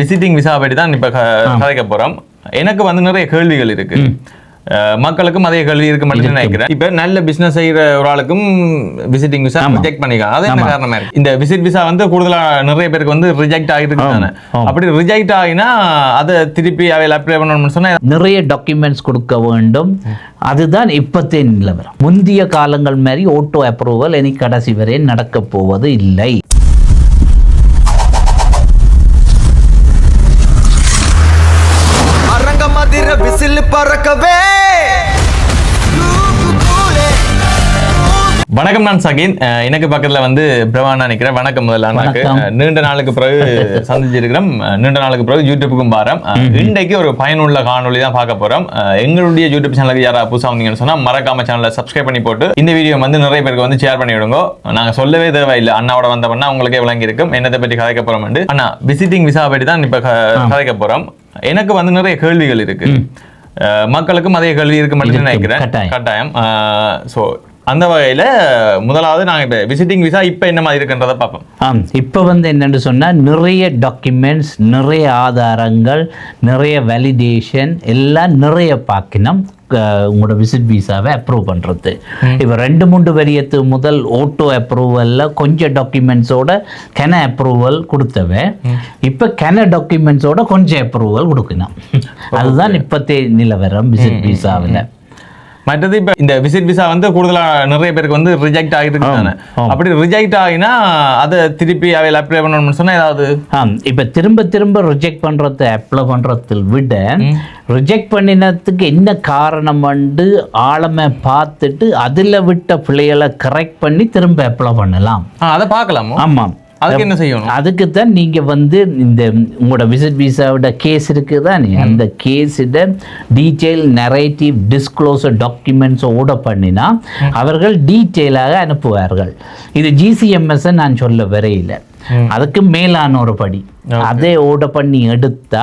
Visiting visa பற்றி தான் இப்ப கதைக்க போறோம். எனக்கு வந்து நிறைய கேள்விகள் இருக்கு. அஹ், மக்களுக்கும் அதே கேள்வி இருக்கு மட்டும் நினைக்கிறேன். இப்ப நல்ல பிசினஸ் செய்யற ஒரு ஆளுக்கும் விசிட்டிங் விசா ரிஜெக்ட் பண்ணிக்கலாம். அது என்ன காரணமா இருக்கு? இந்த விசிட் விசா வந்து கூடுதலா நிறைய பேருக்கு வந்து ரிஜெக்ட் ஆகிட்டு. அப்படி ரிஜெக்ட் ஆகினா அதை திருப்பி அவையில் அப்ளை பண்ணணும்னு சொன்னா நிறைய டாக்குமெண்ட்ஸ் கொடுக்க வேண்டும். அதுதான் இப்பத்தே நிலவரம். முந்தைய காலங்கள் மாதிரி ஓட்டோ அப்ரூவல் இனி கடைசி வரை நடக்க போவது இல்லை. வணக்கம் நான் சகின். எனக்கு பக்கத்துல வந்து பிரபானா நிக்கிறேன். வணக்கம் முதல்ல அண்ணாக்கு நீண்ட நாளுக்கு பிறகு சந்திச்சிருக்கிறோம். நீண்ட நாளுக்கு பிறகு யூடியூப்புக்கும் பாரம் இன்றைக்கு ஒரு பயனுள்ள காணொளி தான் பார்க்க போறோம். எங்களுடைய யூடியூப் சேனலுக்கு யாராவது புதுசா வந்தீங்கன்னு சொன்னா மறக்காம சேனலை சப்ஸ்கிரைப் பண்ணி போட்டு இந்த வீடியோ வந்து நிறைய பேருக்கு வந்து ஷேர் பண்ணி விடுங்க. நாங்க சொல்லவே தேவையில்லை. அண்ணாவோட வந்தவொன்னா உங்களுக்கே விளங்கி இருக்கும் என்னத்தை பற்றி கதைக்க போறோம் அண்ணா விசிட்டிங் விசா பற்றி தான் இப்ப கதைக்க போறோம். எனக்கு வந்து நிறைய கேள்விகள் இருக்கு. மக்களுக்கும் அதே கேள்வி இருக்கு மட்டும் நினைக்கிறேன். கட்டாயம். கட்டாயம். ஸோ அந்த வகையில முதலாவது நாங்க இப்ப விசிட்டிங் விசா இப்ப என்ன மாதிரி இருக்குன்றத பார்ப்போம். ஆம் இப்போ வந்து என்னென்னு சொன்னால் நிறைய டாக்குமெண்ட்ஸ் நிறைய ஆதாரங்கள் நிறைய வேலிடேஷன் எல்லாம் நிறைய பார்க்கணும் உங்களோட விசிட் விசாவை அப்ரூவ் பண்ணுறது இப்போ ரெண்டு மூன்று வரியத்து முதல் ஓட்டோ அப்ரூவலில் கொஞ்சம் டாக்குமெண்ட்ஸோட கென அப்ரூவல் கொடுத்தவன். இப்போ கென டாக்குமெண்ட்ஸோட கொஞ்சம் அப்ரூவல் கொடுக்கணும் அதுதான் இப்போத்தே நிலவரம் விசிட் விசாவில் மற்றது இப்ப இந்த விசிட் விசா வந்து கூடுதலா நிறைய பேருக்கு வந்து ரிஜெக்ட் ஆகிட்டு ஆம். அப்படி ரிஜெக்ட் ஆகினா அதை திருப்பி அவையில் அப்ளை பண்ணணும்னு சொன்னா ஏதாவது? ஆம் இப்போ திரும்ப திரும்ப ரிஜெக்ட் பண்ணுறத அப்ளை பண்ணுறதில் விட ரிஜெக்ட் பண்ணினதுக்கு என்ன காரணம் வந்து ஆழமை பார்த்துட்டு அதில் விட்ட பிள்ளைகளை கரெக்ட் பண்ணி திரும்ப அப்ளை பண்ணலாம். ஆ, அதை பார்க்கலாமோ? ஆமாம். அதுக்கு என்ன செய்யணும்? அதுக்கு தான் நீங்கள் வந்து இந்த உங்களோட விசிட் விசாவோட கேஸ் இருக்குது தானே அந்த கேஸிட டீட்டெயில் நரேட்டிவ் டிஸ்க்ளோசர் டாக்குமெண்ட்ஸோட பண்ணினா அவர்கள் டீட்டெயிலாக அனுப்புவார்கள். இது ஜிசிஎம்எஸ் நான் சொல்ல வரையில. அதுக்கு மேலான ஒரு படி. அதை ஓட பண்ணி எடுத்தா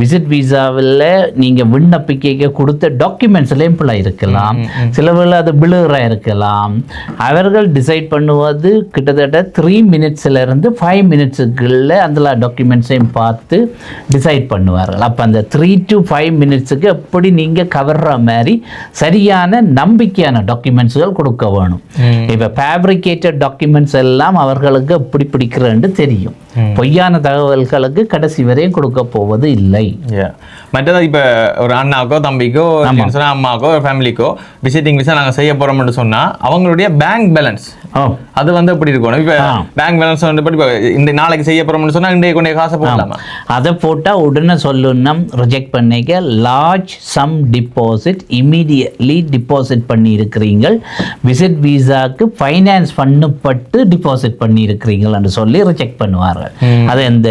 விசிட் விசாவில் நீங்கள் விண்ணப்பிக்க கொடுத்த டாக்குமெண்ட்ஸ்லேயும் பிள்ளை இருக்கலாம். சில வேளை அது பிளராக இருக்கலாம். அவர்கள் டிசைட் பண்ணுவது கிட்டத்தட்ட த்ரீ இருந்து ஃபைவ் மினிட்ஸுக்குள்ள அந்த டாக்குமெண்ட்ஸையும் பார்த்து டிசைட் பண்ணுவார்கள். அப்போ அந்த த்ரீ டு ஃபைவ் மினிட்ஸுக்கு எப்படி நீங்கள் கவர்ற மாதிரி சரியான நம்பிக்கையான டாக்குமெண்ட்ஸ்கள் கொடுக்க வேணும். இப்போ ஃபேப்ரிகேட்டட் டாக்குமெண்ட்ஸ் எல்லாம் அவர்களுக்கு எப்படி பிடிக்கிறேன்னு தெரியும். பொய்யான தகவல்களுக்கு கடைசி வரையும் கொடுக்க போவது இல்லை. மற்றது இப்ப ஒரு அண்ணாக்கோ தம்பிக்கோ அம்மாக்கோ ஃபேமிலிக்கோ விசிட்டிங் விசா நாங்க செய்ய போறோம்னு சொன்னா அவங்களுடைய பேங்க் பேலன்ஸ் அது வந்து எப்படி இருக்கணும்? இப்ப. பேங்க் பேலன்ஸ் வந்து இப்ப இந்த நாளைக்கு செய்ய போறோம்னு சொன்னா இன்றைய கொண்டே காசை போடலாமா? அதை போட்டால் உடனே சொல்லணும் ரிஜெக்ட் பண்ணிக்க large sum deposit immediately deposit பண்ணி இருக்கிறீங்க விசிட் விசாக்கு ஃபைனான்ஸ் பண்ணப்பட்டு டிபாசிட் பண்ணி இருக்கிறீங்கள்னு சொல்லி ரிஜெக்ட் பண்ணுவார்கள். அது இந்த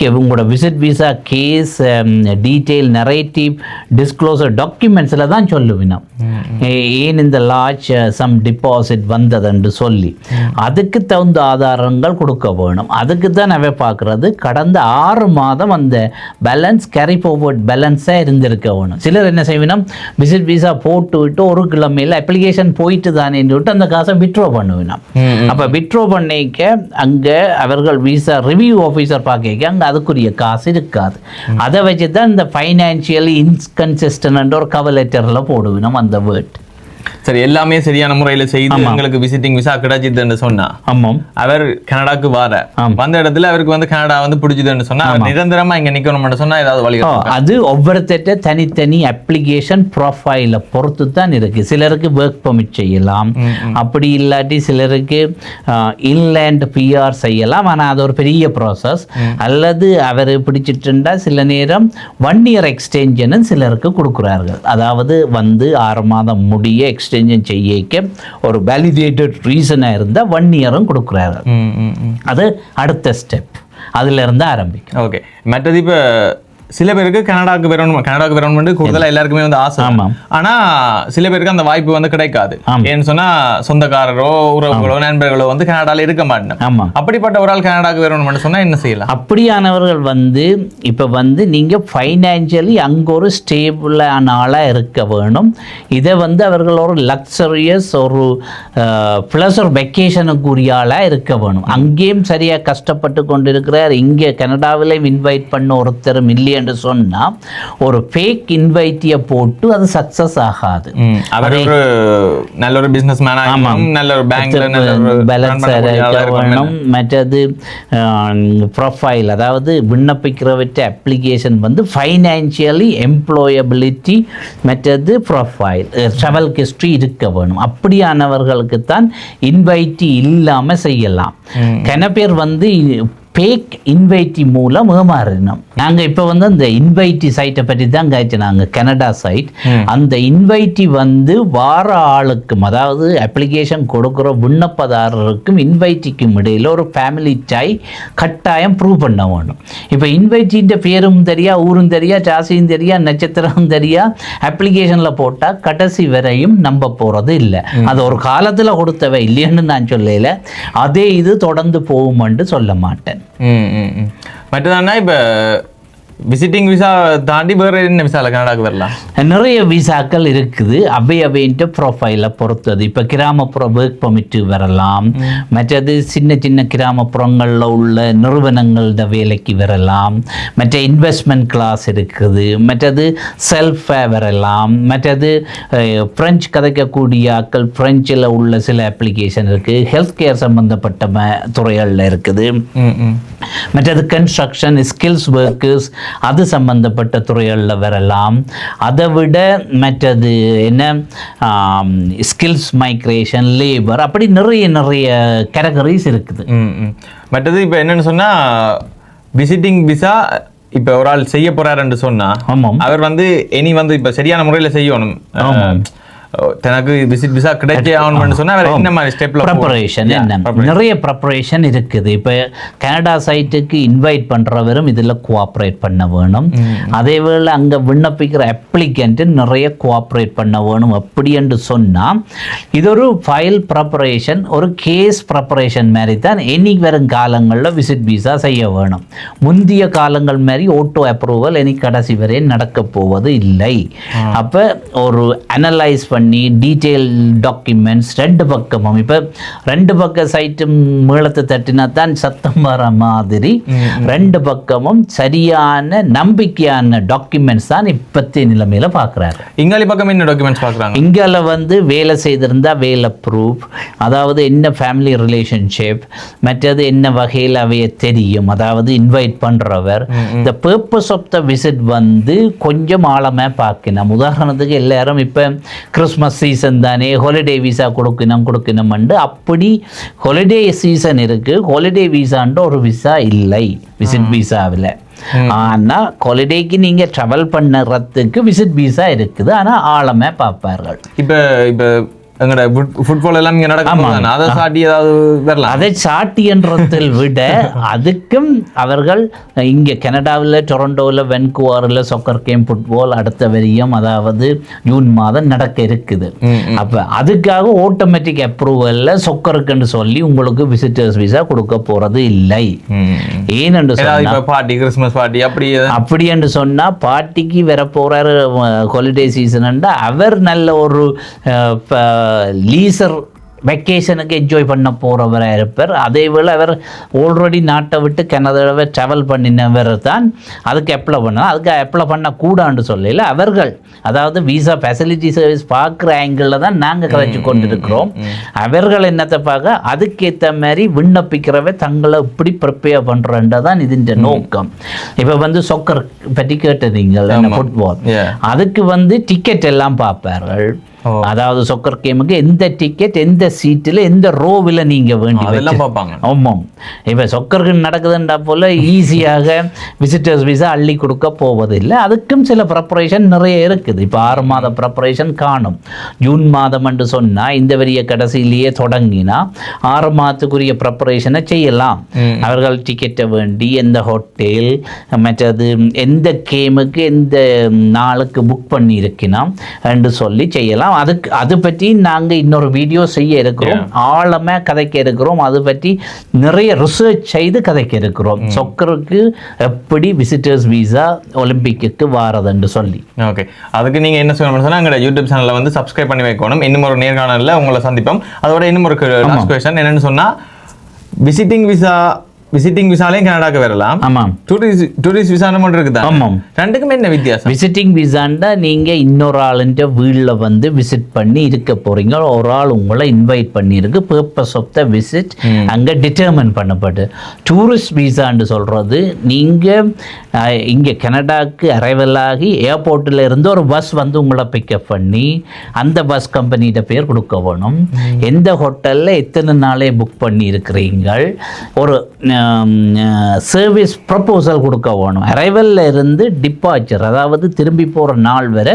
உங்களோட visit visa case detail narrative disclosure டாக்குமெண்ட்ஸில் தான் சொல்லுவினோம் ஏன் இந்த லார்ஜ் சம் டிபாசிட் வந்ததுன்னு சொல்லி அதுக்கு தகுந்த ஆதாரங்கள் கொடுக்க வேணும். அதுக்கு தான் அவை பார்க்குறது கடந்த ஆறு மாதம் அந்த பேலன்ஸ் கேரி ஃபார்வர்ட் பேலன்ஸாக இருந்திருக்க வேணும். சிலர் என்ன செய்வினோம் விசிட் விசா போட்டு விட்டு ஒரு கிழமையில் அப்ளிகேஷன் போயிட்டு தானே விட்டு அந்த காசை விட்ரோ பண்ணுவினோம் அப்போ விட்ரோ பண்ணிக்க அங்கே அவர்கள் விசா ரிவ்யூ ஆஃபீஸர் பார்க்க அங்கே அதுக்குரிய காசு இருக்காது. அதை வச்சு தான் இந்த ஃபைனான்சியல் இன்கன்சிஸ்டன்ட் ஒரு கவர் லெட்டரில் போடுவினோம் அந்த வேர்ட் சரி எல்லாமே சரியான முறையில செய்து எங்களுக்கு விசிட்டிங் விசா கிடைச்சிதுன்னு சொன்னா ஆமாம். அவர் கனடாக்கு வார. வந்த இடத்துல அவருக்கு வந்து கனடா வந்து பிடிச்சதுன்னு சொன்னா நிரந்தரமா இங்க நிக்கணும்னு சொன்னா ஏதாவது வழி அது ஒவ்வொருத்தட்ட தனித்தனி அப்ளிகேஷன் ப்ரொஃபைலை பொறுத்து தான் இருக்கு. சிலருக்கு ஒர்க் பர்மிட் செய்யலாம். அப்படி இல்லாட்டி சிலருக்கு இன்லேண்ட் பிஆர் செய்யலாம். ஆனால் அது ஒரு பெரிய ப்ராசஸ் அல்லது அவர் பிடிச்சிட்டுண்டா சில நேரம் ஒன் இயர் எக்ஸ்டென்ஷன் சிலருக்கு கொடுக்குறார்கள். அதாவது வந்து ஆறு மாதம் முடிய எக்ஸ்டென்ஷன் செய்யக்க ஒரு வேலிடேட்டட் ரீசனாக இருந்தால் ஒன் இயரும் ம். அது அடுத்த ஸ்டெப் அதுல இருந்து ஆரம்பிக்கும். ஓகே மற்றது இப்ப சில பேருக்கு கனடாக்கு வரணும் கனடாக்கு வரணும் கூடுதலா எல்லாருக்குமே வந்து ஆசை. ஆமாம். ஆனா சில பேருக்கு அந்த வாய்ப்பு வந்து கிடைக்காது. ஏன்னு சொன்னா சொந்தக்காரரோ உறவுகளோ நண்பர்களோ வந்து கனடால இருக்க மாட்டேன் ஆமா. அப்படிப்பட்ட ஒரு ஆள் கனடாக்கு வரணும்னு சொன்னா என்ன செய்யலாம்? அப்படியானவர்கள் வந்து இப்போ வந்து நீங்கள் ஃபைனான்சியலி அங்கே ஒரு ஸ்டேபிளான ஆளாக இருக்க வேணும். இதை வந்து அவர்கள் ஒரு லக்ஸரியஸ் ஒரு ப்ளஸர் வெக்கேஷனுக்குரிய ஆளாக இருக்க வேணும். அங்கேயும் சரியாக கஷ்டப்பட்டு கொண்டு இருக்கிறார் இங்கே கனடாவிலையும் இன்வைட் பண்ண ஒருத்தரும் இல்லையென்று சொன்னால் ஒரு ஃபேக் இன்வைட்டியை போட்டு அது சக்ஸஸ் ஆகாது. அவர் ஒரு நல்ல ஒரு பிசினஸ் மேனா நல்ல ஒரு பேங்க்ல நல்ல ஒரு run பேலன்ஸ் மற்றது ப்ரொஃபைல் அதாவது விண்ணப்பிக்கிறவற்ற அப்ளிகேஷன் வந்து ஃபைனான்சியலி எம்ப்ளாயபிலிட்டி மற்றது ப்ரொஃபைல் ட்ராவல் ஹிஸ்ட்ரி இருக்க வேணும். அப்படியானவர்களுக்கு தான் இன்வைட்டி இல்லாமல் செய்யலாம் கன பேர் வந்து பேக் இன்வைட்டி மூலம் ஏமாறினோம். நாங்கள் இப்போ வந்து அந்த இன்வைட்டி சைட்டை பற்றி தான் காய்ச்சினாங்க கனடா சைட் அந்த இன்வைட்டி வந்து வார ஆளுக்கும் அதாவது அப்ளிகேஷன் கொடுக்குற விண்ணப்பதாரருக்கும் இன்வைட்டிக்கும் இடையில் ஒரு ஃபேமிலி டை கட்டாயம் ப்ரூவ் பண்ண வேணும். இப்போ இன்வைட்டின்ற பேரும் தெரியா ஊரும் தெரியா ஜாசியும் தெரியா நட்சத்திரம் தெரியா அப்ளிகேஷனில் போட்டால் கடைசி வரையும் நம்ப போகிறது இல்லை. அது ஒரு காலத்தில் கொடுத்தவை இல்லைன்னு நான் சொல்லல. அதே இது தொடர்ந்து போகுமென்று சொல்ல மாட்டேன். மற்றதானா? இப்போ விசிட்டிங் விசா தாண்டி வேற என்ன விசால கனடாக்கு வரலாம்? நிறைய விசாக்கள் இருக்குது. அவை அவைன்ட்டு ப்ரொஃபைலை பொறுத்தது. இப்போ கிராமப்புற ஒர்க் பர்மிட்டு வரலாம். மற்றது சின்ன சின்ன கிராமப்புறங்களில் உள்ள நிறுவனங்களோட வேலைக்கு வரலாம். மற்ற இன்வெஸ்ட்மெண்ட் கிளாஸ் இருக்குது. மற்றது செல்ஃபாக வரலாம். மற்றது ஃப்ரெஞ்சு கதைக்கக்கூடிய ஆட்கள் ஃப்ரெஞ்சில் உள்ள சில அப்ளிகேஷன் இருக்குது ஹெல்த் கேர் சம்மந்தப்பட்ட துறைகளில் இருக்குது. மற்றது கன்ஸ்ட்ரக்ஷன் ஸ்கில்ஸ் ஒர்க்கர்ஸ் அது சம்பந்தப்பட்ட துறைகளில் வரலாம் அதை விட மற்றது என்ன ஸ்கில்ஸ் மைக்ரேஷன் லேபர் அப்படி நிறைய நிறைய கேட்டகரிஸ் இருக்குது. மற்றது இப்ப என்னன்னு சொன்னா விசிட்டிங் விசா இப்ப ஒரு ஆள் செய்ய போறாருன்னு சொன்னா ஆமாம். அவர் வந்து இனி வந்து இப்ப சரியான முறையில செய்யணும். தனக்கு விசிட் விசா கிடைச்சே ஆகணும்னு சொன்னா அவர் என்ன மாதிரி ஸ்டெப்ல ப்ரிப்பரேஷன் என்ன நிறைய ப்ரிப்பரேஷன் இருக்குது. இப்போ கனடா சைட்டுக்கு இன்வைட் பண்ணுறவரும் இதில் கோஆப்ரேட் பண்ண வேணும். அதே வேளை அங்கே விண்ணப்பிக்கிற அப்ளிகண்ட்டு நிறைய கோஆப்ரேட் பண்ண வேணும். அப்படி என்று சொன்னால் இது ஒரு ஃபைல் ப்ரிப்பரேஷன் ஒரு கேஸ் ப்ரிப்பரேஷன் மாதிரி தான் இனி வரும் காலங்களில் விசிட் விசா செய்ய வேணும். முந்தைய காலங்கள் மாதிரி ஓட்டோ அப்ரூவல் இனி கடைசி வரை நடக்க போவது இல்லை. அப்போ ஒரு அனலைஸ் பண்ணி டீட்டெயில் டாக்குமெண்ட்ஸ் ரெண்டு பக்கமும் இப்போ ரெண்டு பக்க சைட்டும் மீளத்தை தட்டினா தான் சத்தம் வர மாதிரி ரெண்டு பக்கமும் சரியான நம்பிக்கையான டாக்குமெண்ட்ஸ் தான் இப்பத்திய நிலைமையில பார்க்குறாரு இங்காலி பக்கம் என்ன டாக்குமெண்ட்ஸ் பாக்குறாங்க? இங்கால வந்து வேலை செய்திருந்தா வேலை ப்ரூஃப் அதாவது என்ன ஃபேமிலி ரிலேஷன்ஷிப் மற்றது என்ன வகையில் அவைய தெரியும் அதாவது இன்வைட் பண்ணுறவர் இந்த பர்பஸ் ஆஃப் த விசிட் வந்து கொஞ்சம் ஆழமாக பார்க்கணும் உதாரணத்துக்கு எல்லாரும் இப்போ கிறிஸ்மஸ் சீசன் தானே ஹாலிடே விசா கொடுக்கணும் கொடுக்கணும்ண்டு. அப்படி ஹாலிடே சீசன் இருக்குது ஹாலிடே விசான்ற ஒரு விசா இல்லை விசிட் விசாவில் ஆனால் ஹாலிடேக்கு நீங்கள் ட்ராவல் பண்ணுறதுக்கு விசிட் விசா இருக்குது. ஆனால் ஆழமாக பார்ப்பார்கள். இப்ப இப்ப எங்கட ஃபுட்பால் எல்லாம் இங்க நடக்கும் அதை சாட்டி ஏதாவது வரலாம். அதை சாட்டியன்றதில் விட அதுக்கும் அவர்கள் இங்கே கனடாவில் டொரண்டோவில் வென்குவாரில் சொக்கர் கேம் ஃபுட்பால் அடுத்த வரியும் அதாவது ஜூன் மாதம் நடக்க இருக்குது. அப்போ அதுக்காக ஆட்டோமேட்டிக் அப்ரூவலில் சொக்கருக்குன்னு சொல்லி உங்களுக்கு விசிட்டர்ஸ் விசா கொடுக்க போகிறது இல்லை. ஏனென்று சொன்னால் பார்ட்டி கிறிஸ்மஸ் பார்ட்டி அப்படி அப்படி என்று சொன்னால் பாட்டிக்கு வர போகிறாரு ஹாலிடே சீசன்ண்டா அவர் நல்ல ஒரு லீசர் வெக்கேஷனுக்கு என்ஜாய் பண்ண போகிறவராக இருப்பார். அதே வேளை அவர் ஆல்ரெடி நாட்டை விட்டு கனடாவை ட்ராவல் பண்ணினவர் தான். அதுக்கு அப்ளை பண்ணலாம் அதுக்கு அப்ளை பண்ணக்கூடான்னு சொல்லல. அவர்கள் அதாவது விசா ஃபெசிலிட்டி சர்வீஸ் பார்க்குற ஆங்கிளில் தான் நாங்கள் கதைச்சு கொண்டு இருக்கிறோம் அவர்கள் என்னத்தை பார்க்க அதுக்கேற்ற மாதிரி விண்ணப்பிக்கிறவ தங்களை இப்படி ப்ரிப்பேர் பண்ணுறன்றது தான் இதுன்ற நோக்கம். இப்போ வந்து சொக்கர் பற்றி கேட்டதீங்க ஆமா. ஃபுட்பால். அதுக்கு வந்து டிக்கெட் எல்லாம் பார்ப்பார்கள். அதாவது சொக்கர் கேமுக்கு எந்த டிக்கெட் எந்த சீட்டில் எந்த ரோவில் நீங்க வேண்டி அதெல்லாம் பார்ப்பாங்க. ஆமாம். இப்போ சொக்கருக்கு நடக்குதுன்றா போல ஈஸியாக விசிட்டர்ஸ் விசா அள்ளி கொடுக்க போவதில்லை. அதுக்கும் சில ப்ரிப்பரேஷன் நிறைய இருக்குது. இப்போ ஆறு மாத ப்ரிப்பரேஷன் காணும். ஜூன் மாதம் என்று சொன்னால் இந்த வரிய கடைசியிலேயே தொடங்கினா ஆறு மாதத்துக்குரிய ப்ரிப்பரேஷனை செய்யலாம். அவர்கள் டிக்கெட்டை வேண்டி எந்த ஹோட்டல் மற்றது எந்த கேமுக்கு எந்த நாளுக்கு புக் பண்ணி இருக்கினோம் என்று சொல்லி செய்யலாம். அதுக்கு அது பற்றி நாங்கள் இன்னொரு வீடியோ செய்ய இருக்கிறோம். ஆழமாக கதைக்க இருக்கிறோம். அது பற்றி நிறைய ரிசர்ச் செய்து கதைக்க இருக்கிறோம். சொக்கருக்கு எப்படி விசிட்டர்ஸ் வீசா ஒலிம்பிக்கு வாரதுன்னு சொல்லி. ஓகே அதுக்கு நீங்க என்ன சொல்லணும்னு சொன்னா எங்களோட யூடியூப் சேனல்ல வந்து சப்ஸ்கிரைப் பண்ணி வைக்கணும். இன்னும் ஒரு நேர்காணல்ல உங்களை சந்திப்போம். அதோட இன்னும் ஒரு என்னன்னு சொன்னா விசிட்டிங் விசா விசிட்டிங் விசாலையும் கனடாக்கு வரலாம். ஆமாம். டூரிஸ்ட் டூரிஸ்ட் விசா மட்டும் இருக்குதா? ஆமாம். ரெண்டுக்கும் என்ன வித்தியாசம்? விசிட்டிங் விசாண்டா நீங்கள் இன்னொரு ஆளுன்ற வீட்டில் வந்து விசிட் பண்ணி இருக்க போகிறீங்க ஒரு ஆள் உங்களை இன்வைட் பண்ணியிருக்கு. பர்பஸ் ஆஃப் த விசிட் அங்கே டிட்டர்மன் பண்ணப்பட்டு டூரிஸ்ட் விசான்னு சொல்கிறது நீங்கள் இங்கே கனடாக்கு அரைவல் ஆகி ஏர்போர்ட்டில் இருந்து ஒரு பஸ் வந்து உங்களை பிக்கப் பண்ணி அந்த பஸ் கம்பெனிகிட்ட பேர் கொடுக்க வேணும். எந்த ஹோட்டலில் எத்தனை நாளே புக் பண்ணி இருக்கிறீங்கள் ஒரு சர்வீஸ் ப்ரப்போசல் கொடுக்க வேணும். அரைவலில் இருந்து டிபார்ச்சர் அதாவது திரும்பி போகிற நாள் வரை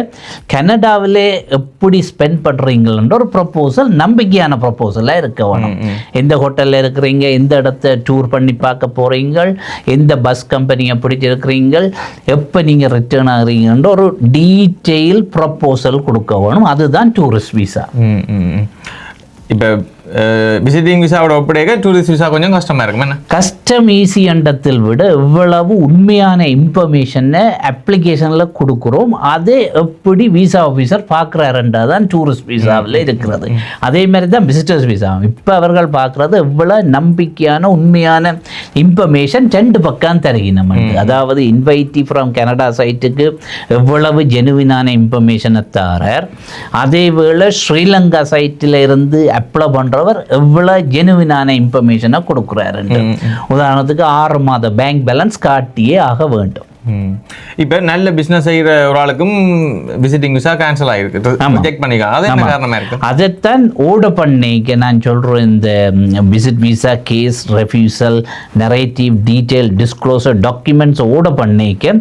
கனடாவிலே எப்படி ஸ்பெண்ட் பண்ணுறீங்கன்ற ஒரு ப்ரப்போசல் நம்பிக்கையான ப்ரப்போசலாக இருக்க வேணும். எந்த ஹோட்டலில் இருக்கிறீங்க எந்த இடத்த டூர் பண்ணி பார்க்க போகிறீங்க எந்த பஸ் கம்பெனியை பிடிச்சிருக்கிறீங்க எப்போ நீங்கள் ரிட்டர்ன் ஆகுறீங்கன்ற ஒரு டீட்டெயில் ப்ரப்போசல் கொடுக்க வேணும். அதுதான் டூரிஸ்ட் விசா. இப்ப விசிட்டிங் விசாவோட ஒப்படைக்க டூரிஸ்ட் விசா கொஞ்சம் கஷ்டமா இருக்கும். என்ன? கஸ்டம் ஈஸி அண்டத்தில் விட எவ்வளவு உண்மையான இன்ஃபர்மேஷனை அப்ளிகேஷனில் கொடுக்குறோம். அதை எப்படி விசா ஆஃபீஸர் பார்க்குறாருன்றது தான் டூரிஸ்ட் விசாவில் இருக்கிறது. அதே மாதிரி தான் விசிட்டர்ஸ் விசா இப்போ அவர்கள் பார்க்குறது எவ்வளோ நம்பிக்கையான உண்மையான இன்ஃபர்மேஷன் ரெண்டு பக்கம் தருகினோம் அதாவது இன்வைட்டி ஃப்ரம் கனடா சைட்டுக்கு எவ்வளவு ஜெனுவினான இன்ஃபர்மேஷனை தாரார். அதே வேளை ஸ்ரீலங்கா சைட்டில் இருந்து அப்ளை பண்ணுறவர் எவ்வளோ ஜெனுவினான இன்ஃபர்மேஷனை கொடுக்குறாருன்ட்டு உதாரணத்துக்கு ஆறு மாத பேங்க் பேலன்ஸ் காட்டியே ஆக வேண்டும். இப்ப நல்ல பிசினஸ் செய்யற ஒரு ஆளுக்கும் விசிட்டிங் விசா கேன்சல் ஆயிருக்கு. ரிஜெக்ட் பண்ணிக்கலாம் அது என்ன காரணமா இருக்கு? அதைத்தான் ஓட பண்ணிக்க நான் சொல்கிறேன் இந்த visit visa case refusal narrative detail disclosure documents ஓட பண்ணிக்க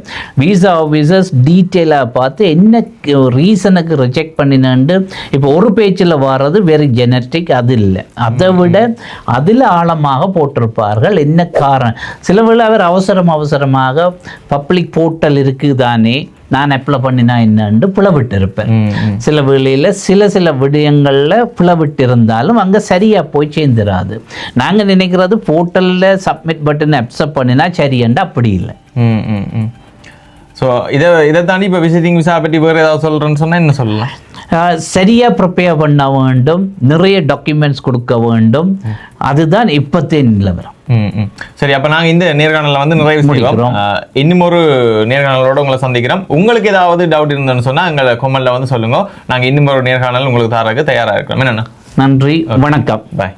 விசா ஆஃபீஸர்ஸ் டீட்டெயிலாக பார்த்து என்ன ரீசனுக்கு ரிஜெக்ட் பண்ணினு இப்போ ஒரு பேச்சில் வர்றது வெரி ஜெனட்டிக் அது இல்லை. அதை விட அதில் ஆழமாக போட்டிருப்பார்கள். என்ன காரணம்? சில வேளை அவர் அவசரம் அவசரமாக பப்ளிக் போர்ட்டல் இருக்குதானே? நான் அப்ளை பண்ணினா என்னன்னு பிளவிட்டு இருப்பேன். சில வேளையில் சில சில விடயங்களில் பிளவிட்டு இருந்தாலும் அங்கே சரியாக போய் சேர்ந்துராது. நாங்கள் நினைக்கிறது போர்ட்டலில் சப்மிட் பட்டன் அக்செப்ட் பண்ணினா சரியண்டு அப்படி இல்லை. ஸோ இதை இதை தாண்டி இப்போ விசிட்டிங் விசா பற்றி வேறு ஏதாவது சொல்கிறேன்னு சொன்னால் என்ன சொல்லலாம்? சரியாக ப்ரிப்பேர் பண்ண வேண்டும். நிறைய டாக்குமெண்ட்ஸ் கொடுக்க வேண்டும். அதுதான் இப்போத்தே நிலவரம். ம் சரி அப்போ நாங்கள் இந்த நேர்காணலில் வந்து செய்வோம். முடிக்கிறோம். இன்னும் ஒரு நேர்காணலோட உங்களை சந்திக்கிறோம். உங்களுக்கு ஏதாவது டவுட் இருந்ததுன்னு சொன்னால் எங்களை கொமெண்ட்ல வந்து சொல்லுங்க. நாங்கள் இன்னும் ஒரு நேர்காணல் உங்களுக்கு தரக்கு தயாராக இருக்கிறோம். என்னென்ன நன்றி. வணக்கம். பாய்